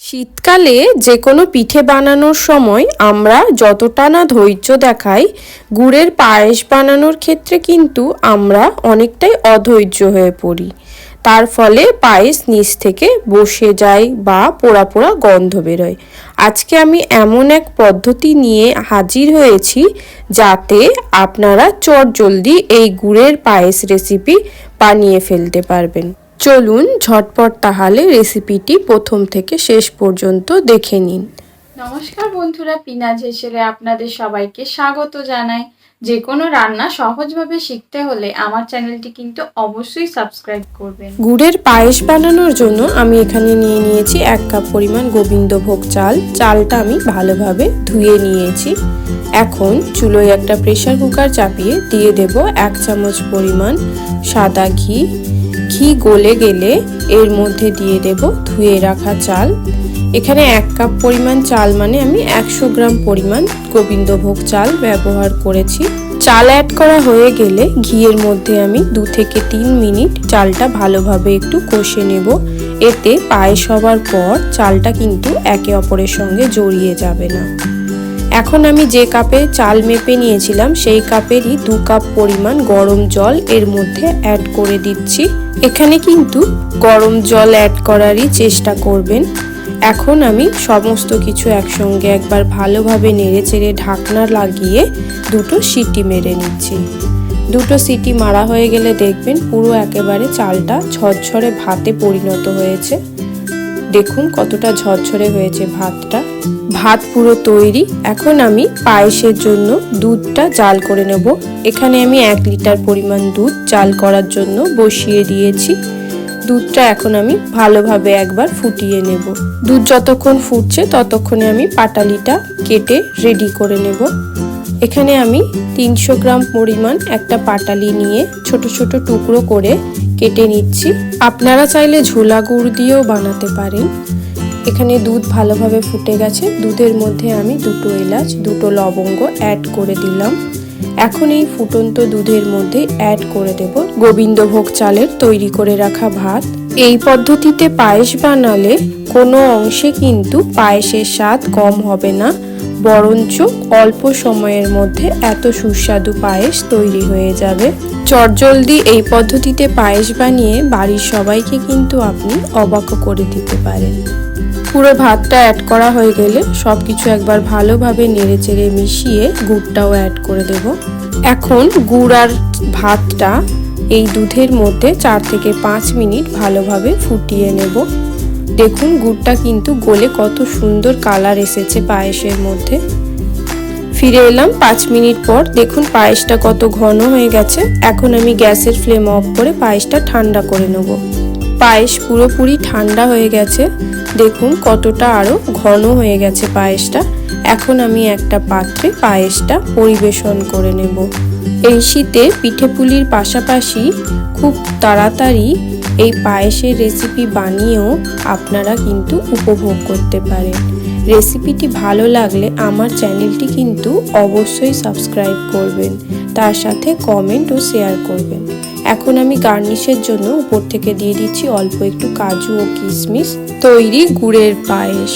শীতকালে যে কোনো পিঠে বানানোর সময় আমরা যতটা না ধৈর্য দেখাই, গুড়ের পায়েস বানানোর ক্ষেত্রে কিন্তু আমরা অনেকটাই অধৈর্য হয়ে পড়ি। তার ফলে পায়েস নিচ থেকে বসে যায় বা পোড়া পোড়া গন্ধ বেরোয়। আজকে আমি এমন এক পদ্ধতি নিয়ে হাজির হয়েছি যাতে আপনারা চটজলদি এই গুড়ের পায়েস রেসিপি বানিয়ে ফেলতে পারবেন। চলুন ঝটপট তাহলে রেসিপিটি প্রথম থেকে শেষ পর্যন্ত দেখে নিন। নমস্কার বন্ধুরা পিনাজ হেসেলে আপনাদের সবাইকে স্বাগত জানাই। যে কোনো রান্না সহজভাবে শিখতে হলে আমার চ্যানেলটি কিন্তু অবশ্যই সাবস্ক্রাইব করবেন। গুড়ের পায়েস বানানোর জন্য আমি এখানে নিয়ে নিয়েছি এক কাপ পরিমাণ গোবিন্দভোগ চাল। চালটা আমি ভালোভাবে ধুয়ে নিয়েছি। এখন চুলোয় একটা প্রেশার কুকার চাপিয়ে দিয়ে দেব এক চামচ পরিমাণ সাদা ঘি ঘি গলে গেলে এর মধ্যে দিয়ে দেব ধুয়ে রাখা চাল। এখানে এক কাপ পরিমাণ চাল মানে আমি একশো গ্রাম পরিমাণ গোবিন্দভোগ চাল ব্যবহার করেছি। চাল অ্যাড করা হয়ে গেলে ঘিয়ের মধ্যে আমি দু থেকে তিন মিনিট চালটা ভালোভাবে একটু কষে নেব। এতে পায়েস হবার পর চালটা কিন্তু একে অপরের সঙ্গে জড়িয়ে যাবে না। এখন আমি যে কাপে চাল মেপে নিয়েছিলাম, সেই কাপেরই দু কাপ পরিমাণ গরম জল এর মধ্যে অ্যাড করে দিচ্ছি। এখানে কিন্তু গরম জল অ্যাড করারই চেষ্টা করবেন। এখন আমি সমস্ত কিছু একসঙ্গে একবার ভালোভাবে নেড়ে চেড়ে ঢাকনা লাগিয়ে দুটো সিটি মেরে নিচ্ছি। দুটো সিটি মারা হয়ে গেলে দেখবেন পুরো একেবারে চালটা ঝরঝরে ভাতে পরিণত হয়েছে। দেখুন কতটা ঝরঝরে হয়েছে ভাতটা। ভাত পুরো তৈরি। এখন আমি পায়েসের জন্য দুধটা জাল করে নেব। এখানে আমি এক লিটার পরিমাণ দুধ জাল করার জন্য বসিয়ে দিয়েছি। দুধটা এখন আমি ভালোভাবে একবার ফুটিয়ে নেব। দুধ যতক্ষণ ফুটছে ততক্ষণে আমি পাটালিটা কেটে রেডি করে নেব। এখানে আমি তিনশো গ্রাম পরিমাণ একটা পাটালি নিয়ে ছোট ছোট টুকরো করে কেটে নিচ্ছি। আপনারা চাইলে ঝোলা গুড় দিয়েও বানাতে পারেন। এখানে দুধ ভালোভাবে ফুটে গেছে। দুধের মধ্যে আমি দুটো এলাচ, দুটো লবঙ্গ অ্যাড করে দিলাম। এখন এই ফুটন্ত দুধের মধ্যে অ্যাড করে দেব গোবিন্দভোগ চালের তৈরি করে রাখা ভাত। এই পদ্ধতিতে পায়েস বানালে কোনো অংশে কিন্তু পায়েসের স্বাদ কম হবে না। বরঞ্চ অল্প সময়ের মধ্যে এত সুস্বাদু পায়েস তৈরি হয়ে যাবে। চটজলদি এই পদ্ধতিতে পায়েস বানিয়ে বাড়ির সবাইকে কিন্তু আপনি অবাক করে দিতে পারেন। পুরো ভাতটা অ্যাড করা হয়ে গেলে সব কিছু একবার ভালোভাবে নেড়ে চেড়ে মিশিয়ে গুড়টাও অ্যাড করে দেব। এখন গুড় আর ভাতটা এই দুধের মধ্যে চার থেকে পাঁচ মিনিট ভালোভাবে ফুটিয়ে নেব। দেখুন গুড়টা কিন্তু গলে কত সুন্দর কালার এসেছে পায়েসের মধ্যে। ফিরে এলাম পাঁচ মিনিট পর। দেখুন পায়েসটা কত ঘন হয়ে গেছে। এখন আমি গ্যাসের ফ্লেম অফ করে পায়েসটা ঠান্ডা করে নেব। পায়েস পুরোপুরি ঠান্ডা হয়ে গেছে। দেখুন কতটা আরও ঘন হয়ে গেছে পায়েসটা। এখন আমি একটা পাত্রে পায়েসটা পরিবেশন করে নেব। এই শীতে পিঠে পুলির পাশাপাশি খুব তাড়াতাড়ি এই পায়েসের রেসিপি বানিয়েও আপনারা কিন্তু উপভোগ করতে পারেন। রেসিপিটি ভালো লাগলে আমার চ্যানেলটি কিন্তু অবশ্যই সাবস্ক্রাইব করবেন। তার সাথে কমেন্ট ও শেয়ার করবেন। এখন আমি গার্নিশের জন্য উপর থেকে দিয়ে দিচ্ছি অল্প একটু কাজু ও কিশমিশ। তৈরি গুড়ের পায়েস।